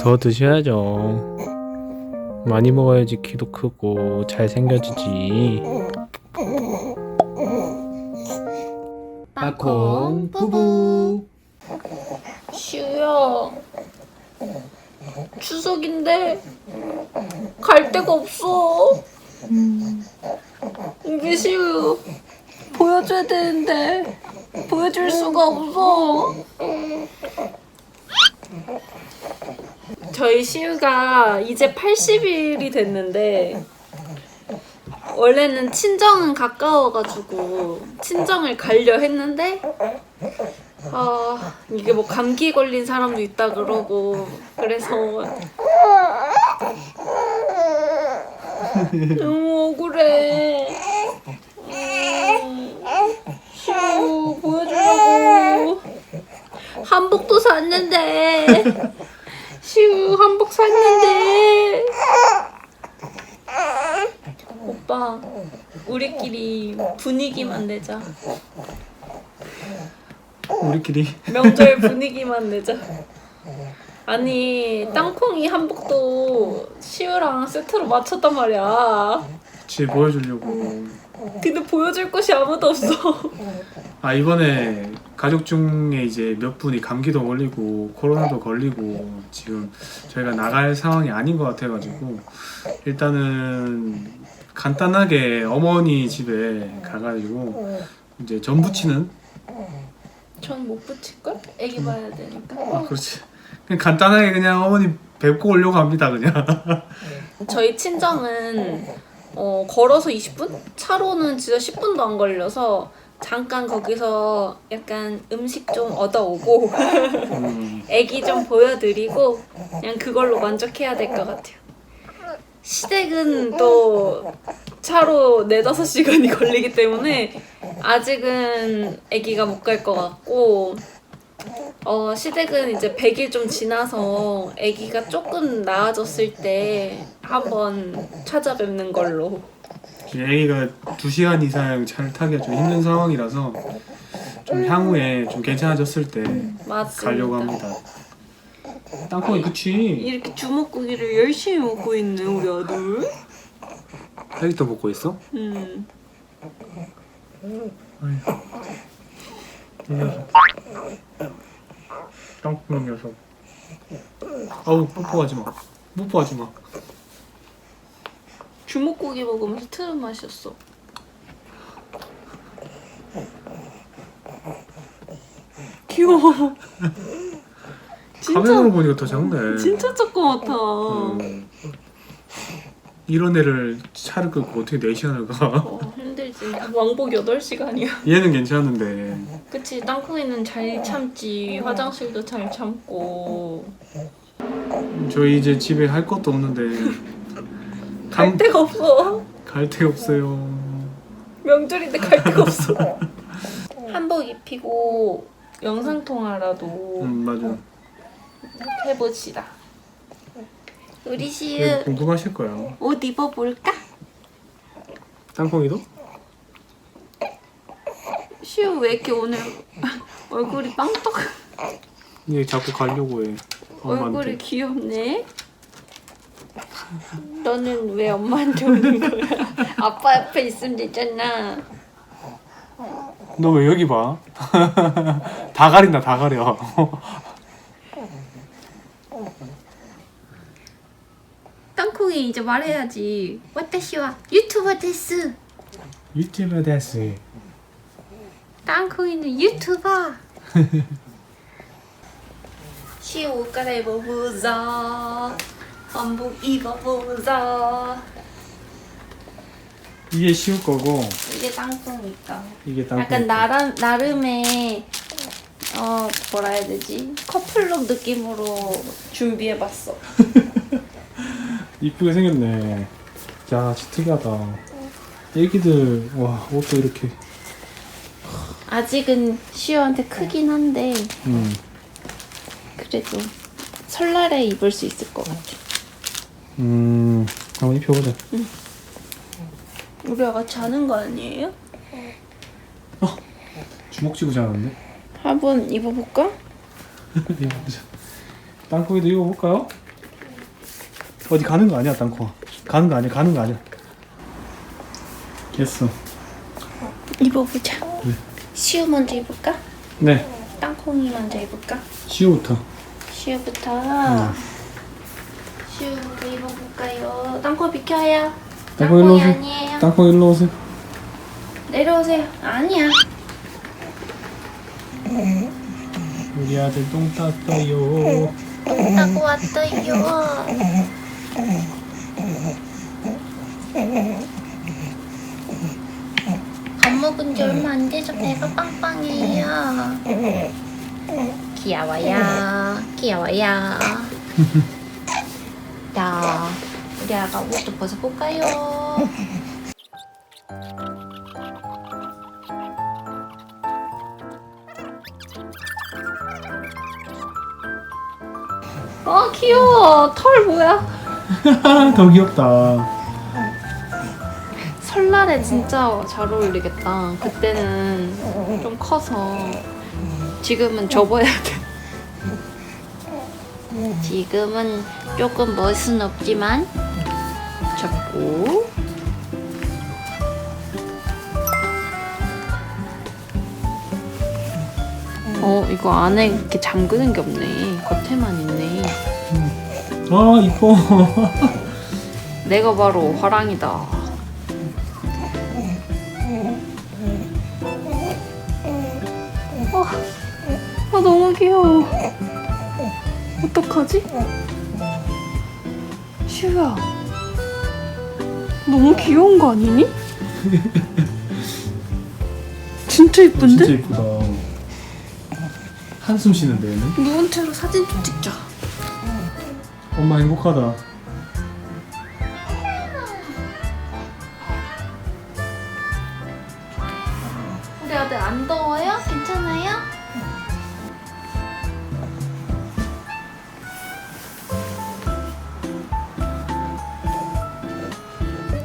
더 드셔야죠. 많이 먹어야지 키도 크고 잘 생겨지지. 빠콩 부부. 시우야 추석인데 갈 데가 없어 우리 시우 보여줘야 되는데 보여줄 수가 없어 저희 시우가 이제 80일이 됐는데 원래는 친정은 가까워가지고 친정을 가려 했는데 아 이게 뭐 감기 걸린 사람도 있다 그러고 그래서 너무 억울해. 음, 시우 보여주려고. 한복도 샀는데 시우 한복 샀는데 오빠 우리끼리 분위기만 내자 우리끼리 명절 분위기만 내자. 아니 땅콩이 한복도 시우랑 세트로 맞췄단 말이야. 지 보여주려고. 근데 보여줄 곳이 아무도 없어. 아 이번에 가족 중에 이제 몇 분이 감기도 걸리고 코로나도 걸리고 지금 저희가 나갈 상황이 아닌 것 같아가지고 일단은 간단하게 어머니 집에 가가지고 이제 전 부치는 전 못 붙일 걸? 애기 봐야 되니까. 아 그렇지 그냥 간단하게 그냥 어머니 뵙고 오려고 합니다 그냥 저희 친정은 어, 걸어서 20분? 차로는 진짜 10분도 안 걸려서 잠깐 거기서 약간 음식 좀 얻어오고 음, 애기 좀 보여드리고 그냥 그걸로 만족해야 될 것 같아요. 시댁은 또 차로 4, 5시간이 걸리기 때문에 아직은 애기가 못 갈 것 같고 어, 시댁은 이제 100일 좀 지나서 애기가 조금 나아졌을 때 한번 찾아뵙는 걸로 애기가 2시간 이상 차를 타기가 좀 힘든 상황이라서 좀 향후에 좀 괜찮아졌을 때 맞습니다. 가려고 합니다 땅콩이 그치 이렇게 주먹고기를 열심히 먹고 있는 우리 아들. 아직도 먹고 있어? 음. 이 녀석 땅콩 녀석 아우 뽀뽀하지 마 뽀뽀하지 마 주먹고기 먹으면서 트름 마셨어. 귀여워. 진짜 보니까 더 작네 진짜 조그맣다. 음. 이런 애를 차를 끌고 어떻게 4시간을 가 어, 왕복 8시간이야. 얘는 괜찮은데 그치, 땅콩이는 잘 참지. 화장실도 잘 참고. 저희 이제 집에 할 것도 없는데 갈 감- 데가 없어. 갈데 없어요 명절인데 갈 데가 없어. 한복 입히고 영상통화라도 음 맞아 해봅시다. 우리 시우 궁금하실 거야 옷 입어볼까? 땅콩이도? 시우 왜 이렇게 오늘 얼굴이 빵떡? 얘 자꾸 가려고 해 얼굴이 엄마한테. 귀엽네. 너는 왜 엄마한테 오는 거야? 아빠 옆에 있으면 되잖아. 너 왜 여기 봐? 다 가린다 다 가려. 땅콩이 이제 말해야지. 와타시와 유튜버 데스. 유튜브 데스 땅콩이는 유튜버. 시우 옷 갈아입어보자. 한복 입어보자. 이게 쉬울 거고 이게 땅콩이다. 이게 땅콩 약간 나름, 나름의 어 뭐라 해야 되지? 커플룩 느낌으로 준비해봤어. 이쁘게 생겼네. 야 진짜 특이하다. 애기들 와 옷도 이렇게 아직은 시우한테 크긴 한데 음. 그래도 설날에 입을 수 있을 것 같아 음 한번 입혀보자 우리가 같이 하는 거 아니에요? 주먹 쥐고 자는데 한번 입어볼까? 입어보자 땅콩이도 입어볼까요? 어디 가는 거 아니야 땅콩아 가는 거 아니야 가는 거 아니야 됐어 입어보자. 네. 시우 먼저 입을까? 네 땅콩이 먼저 입을까? 시우부터 시우부터. 시우부터 입어볼까요? 땅콩 비켜요. 땅콩 일로 오세요 아니에요. 땅콩 일로 오세요 내려오세요. 아니야. 우리 아들 똥 쌌어요 똥 싸고 왔어요. 밥 먹은 지 얼마 안 돼서 배가 빵빵해요. 귀여워요. 귀여워요. 자, 우리 아가 옷도 벗어볼까요? 아 귀여워. 털 뭐야? 더 귀엽다 설날에 진짜 잘 어울리겠다. 그때는 좀 커서 지금은 접어야 돼. 지금은 조금 멋은 없지만 접고 어 이거 안에 이렇게 잠그는 게 없네. 겉에만 있네. 아 이뻐 내가 바로 화랑이다. 아, 아 너무 귀여워. 어떡하지? 슈야. 너무 귀여운 거 아니니? 진짜 이쁜데? 진짜 이쁘다 한숨 쉬는데 얘는 누운 채로 사진 좀 찍자. 엄마 행복하다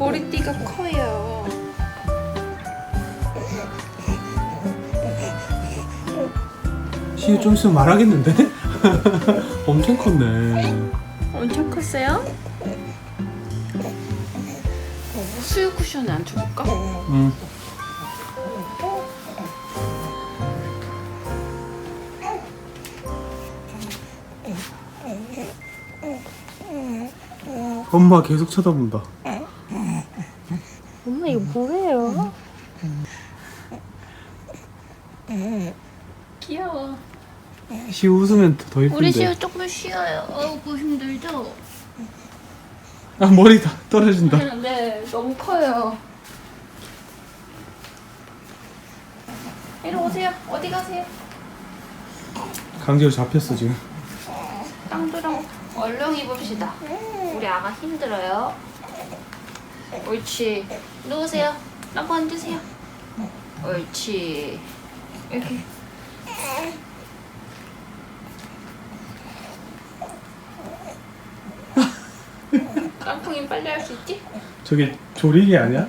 머리띠가 커요. 시우 좀 있으면 말하겠는데? 엄청 컸네 엄청 컸어요? 수유 쿠션에 앉혀볼까? 응 엄마 계속 쳐다본다 엄마 이거 뭐예요? 귀여워. 시우 웃으면 더 이쁜데 우리 시우 조금 쉬어요. 어우, 그 힘들죠? 아 머리 다 떨어진다 네, 너무 커요. 이리 오세요. 어디 가세요? 강제로 잡혔어 지금 땅두랑 얼른 입읍시다. 우리 아가 힘들어요. 옳지. 누우세요. 라고 앉으세요. 옳지. 이렇게. 깡통이 빨리 할 수 있지? 저게 조리개 아니야?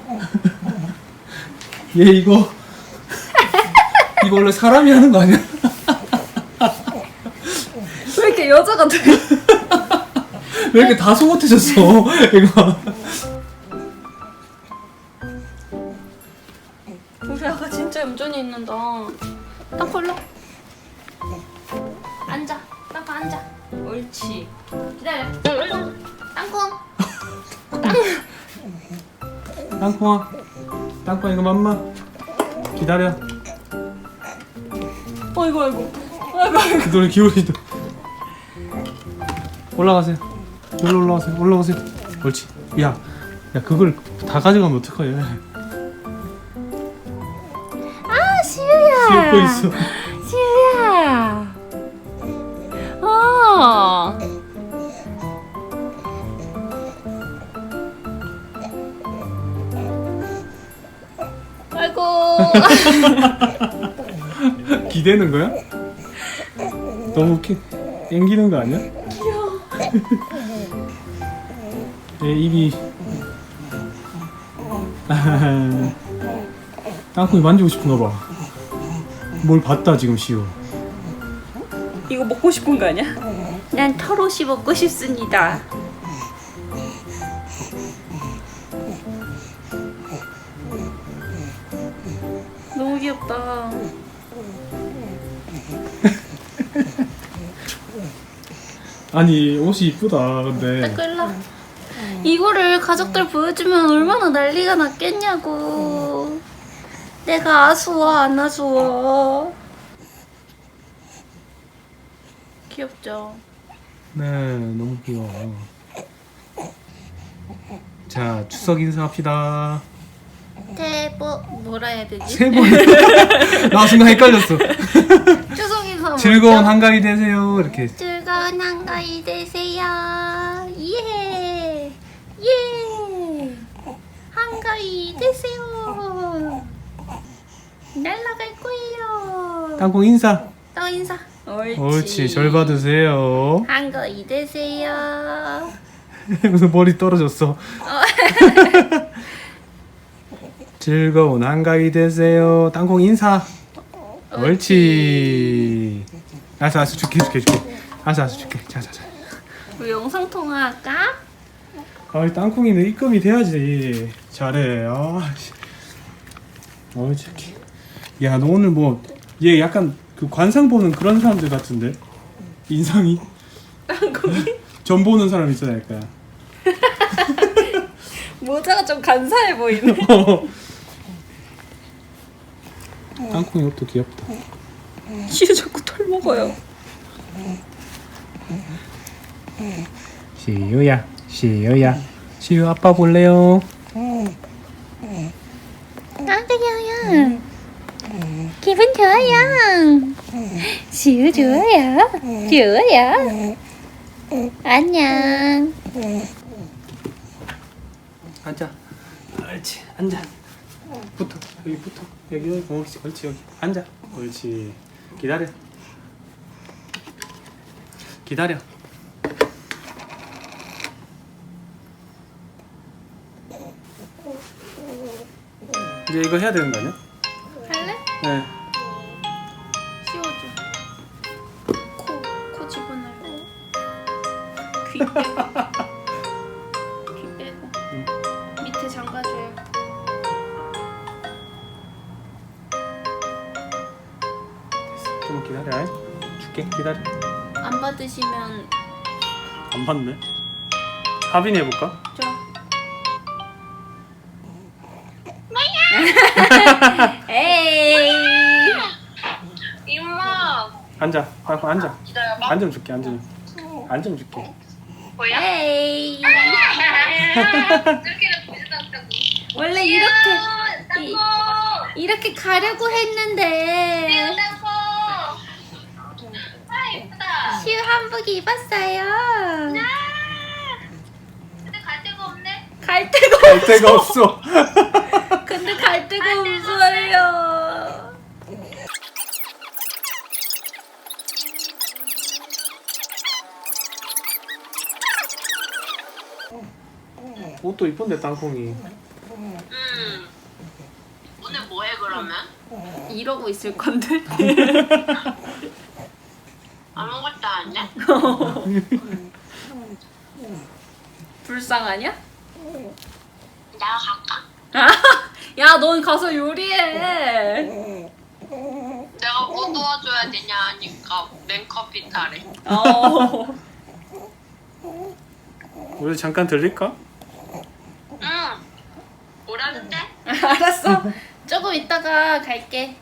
얘 이거 이거 원래 사람이 하는 거 아니야? 왜 이렇게 여자가 돼? 왜 이렇게 다 속옷해졌어 이거 땅콩. 땅콩아 땅콩아 이거 맘마 기다려 어이구 어이구. 어이구 어이구. 그 노래 기울이도 올라가세요 여기로 올라가세요 올라오세요 옳지 야 야 그걸 다 가져가면 어떡해 아 시우야. 씹고 있어 기대는 거야? 너무 웃기 땡기는 거 아니야? 귀여워. 얘 입이 땅콩이 만지고 싶은가 봐. 뭘 봤다 지금 시우. 이거 먹고 싶은 거 아니야? 난 털옷이 먹고 싶습니다. 아니 옷이 이쁘다 근데 끌라. 이거를 가족들 보여주면 얼마나 난리가 났겠냐고. 내가 아쉬워 안 아쉬워. 귀엽죠? 네 너무 귀여워 자 추석 인사합시다 대보 뭐라 해야 되지? 세 번 나 순간 헷갈렸어 인사 즐거운. 한가위 되세요 이렇게 즐거운 한가위 되세요. 예. 예. 한가위 되세요. 날라갈 거예요. 땅콩 인사 또 인사. 옳지. 옳지 절 받으세요 한가위 되세요. 무슨 머리 떨어졌어 즐거운 한가위 되세요. 땅콩 인사. 옳지. 알았어 알았어 줄게 줄게 줄게. 알았어 알았어 줄게. 자 자 자. 우리 영상 통화할까? 아 땅콩이는 입금이 돼야지. 잘해 아 씨. 옳지 야너 오늘 뭐 얘 약간 그 관상 보는 그런 사람들 같은데? 인상이? 땅콩이? 전 보는 사람 있잖아 약간. 모자가 좀 간사해 보이네. 땅콩이 옷도 귀엽다 시우 자꾸 털 먹어요. 시우야 시우야 시우 아빠 볼래요 깜짝이야. 기분 좋아요. 시우 좋아요. 좋아요. 안녕. 앉아 옳지 앉아 붙어. 여기 붙어. 여기 여기. 옳지 옳지 여기. 앉아. 옳지. 기다려. 기다려. 이제 이거 해야 되는 거 아니야? 할래? 네. 씌워줘. 코, 코 빼고. 귀 좀 기다려. 줄게 기다려. 안 받으시면 안 받네? 합의는 해볼까? 저. 에이. 이모 앉아. 아, 앉아. 기다려봐. 앉으면 줄게 앉으면. 앉으면 줄게. 뭐야? 에이. 이렇게 원래 이렇게 이- 땅콩 이렇게 가려고 했는데 한복 입었어요. 근데 갈 데가 없네 갈 데가 갈 데가 없어 근데 갈 데가 없어요. 옷도 이쁜데 땅콩이 음 오늘 뭐해 그러면? 이러고 있을 건데. 아무것도 안 해? 불쌍하냐? 내가 갈까? 야, 넌 가서 요리해. 내가 뭐 도와줘야 되냐 하니까 맨커피 타래 어. 우리 잠깐 들릴까? 응 오라는데? 알았어. 조금 있다가 갈게.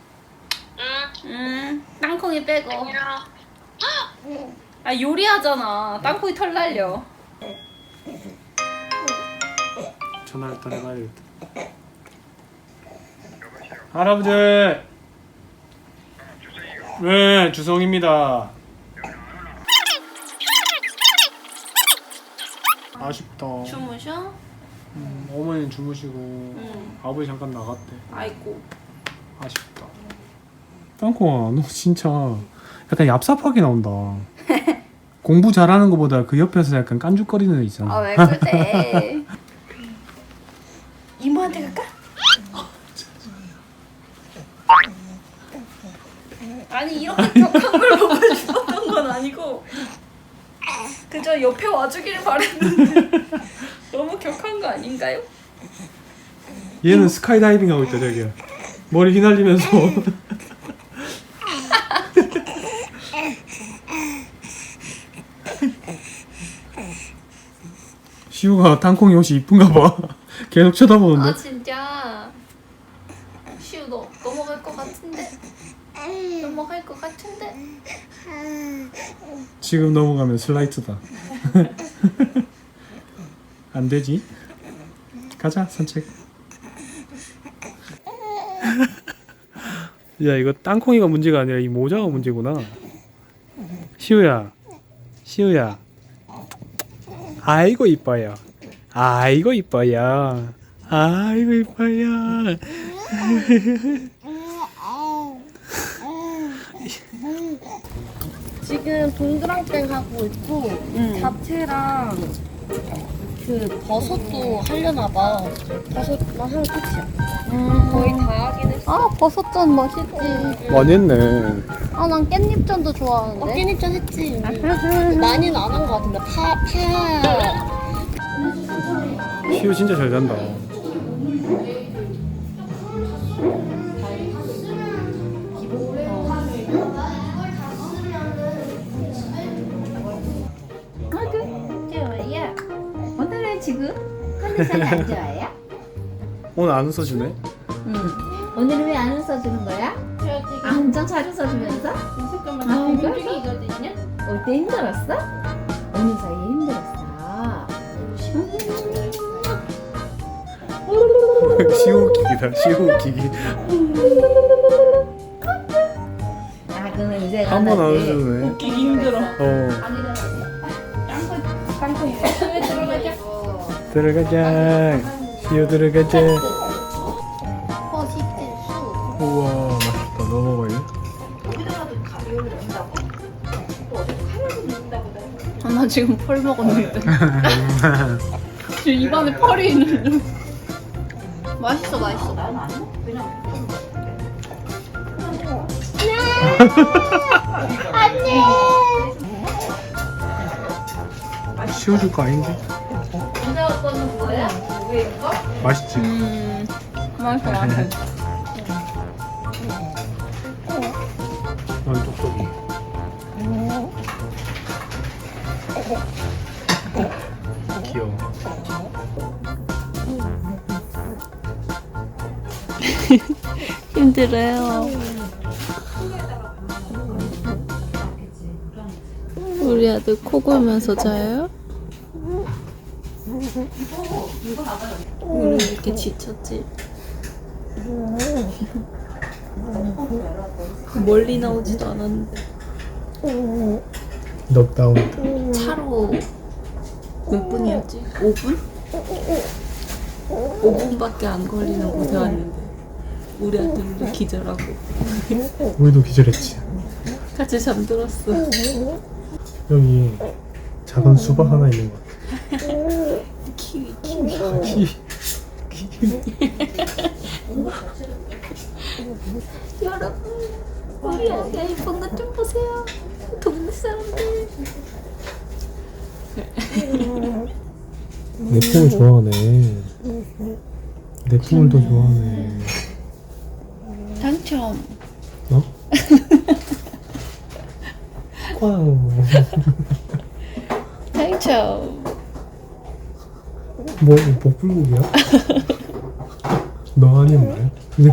응 음, 땅콩이 빼고. 안녕 아, 요리하잖아. 땅콩이 털 날려. 전화 일단 해봐야겠다 할아버지 네 주성입니다 아쉽다 주무셔? 음, 어머니는 주무시고 응. 아버지 잠깐 나갔대 아이고. 아쉽다 땅콩아 너 진짜 약간 얍삽하게 나온다 공부 잘하는 것보다 그 옆에서 약간 깐죽거리는 애 있잖아 아, 왜 그래? 이모한테 갈까? 아니 이렇게 격한 걸 보고 싶었던 건 아니고 그저 옆에 와주길 바랬는데 너무 격한 거 아닌가요? 얘는 스카이다이빙 하고 있다 저기야 머리 휘날리면서 시우가 땅콩이 옷이 이쁜가 봐. 계속 쳐다보는데. 아 진짜? 시우 너 넘어갈 것 같은데? 넘어갈 것 같은데? 지금 넘어가면 슬라이트다. 안 되지? 가자 산책. 야 이거 땅콩이가 문제가 아니라 이 모자가 문제구나. 시우야. 시우야 아이고 이뻐요 아이고 이뻐요 아이고 이뻐요 지금 동그랑땡 하고 있고 잡채랑 그 버섯도 하려나 봐. 버섯만 하면 끝이야. 거의 다 하긴 했어. 아 버섯전 맛있지. 많이 했네 아 난 깻잎전도 좋아하는데. 어, 깻잎전 했지. 많이는 안 한 것 같은데 파 파. 시우 진짜 잘 잔다 좋아요. 오늘은 지금 컨디션이 안 좋아요? 오늘 안 웃어주네 응. 오늘은 왜 안 웃어주는 거야? 아 엄청 잘 웃어주면서? 아 움직이거든요. 올 때 힘들었어? 시우 웃기기다 시우 웃기기. 아 그러면 이제 한 번안 웃어주네. 웃기기 힘들어. 어. 땅콩 들어가자. 들어가자. 시우 들어가자. 우와 맛있다. 너 먹을래? 아, 나 지금 펄 먹었는데. 지금 입안에 펄이 있는 맛있어 맛있어 씌워줄 거 아닌데? 언제 올 거는 뭐야? 왜 이거? 맛있지? 음 맛있어 맛있어 힘들어요. 우리 아들 코 골면서 자요? 왜 이렇게 지쳤지? 멀리 나오지도 않았는데 넉다운 차로 몇 분이었지? 5분? 5분밖에 안 걸리는 곳에 왔는데 우리 아들이 기절하고 우리도 기절했지 같이 잠들었어. 여기 작은 수박 하나 있는 것 같아 키위 키위. 키 여러분 우리 아가 예쁜 것 좀 보세요. 동네 사람들. 내 품을 좋아하네 내 품을 더 좋아하네 당첨. 어? 와우 당첨. 뭐 복불복이야? 너 아니면 뭐야? 네.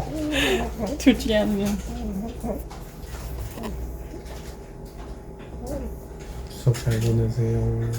둘 중에 한 명. 수업 잘 보내세요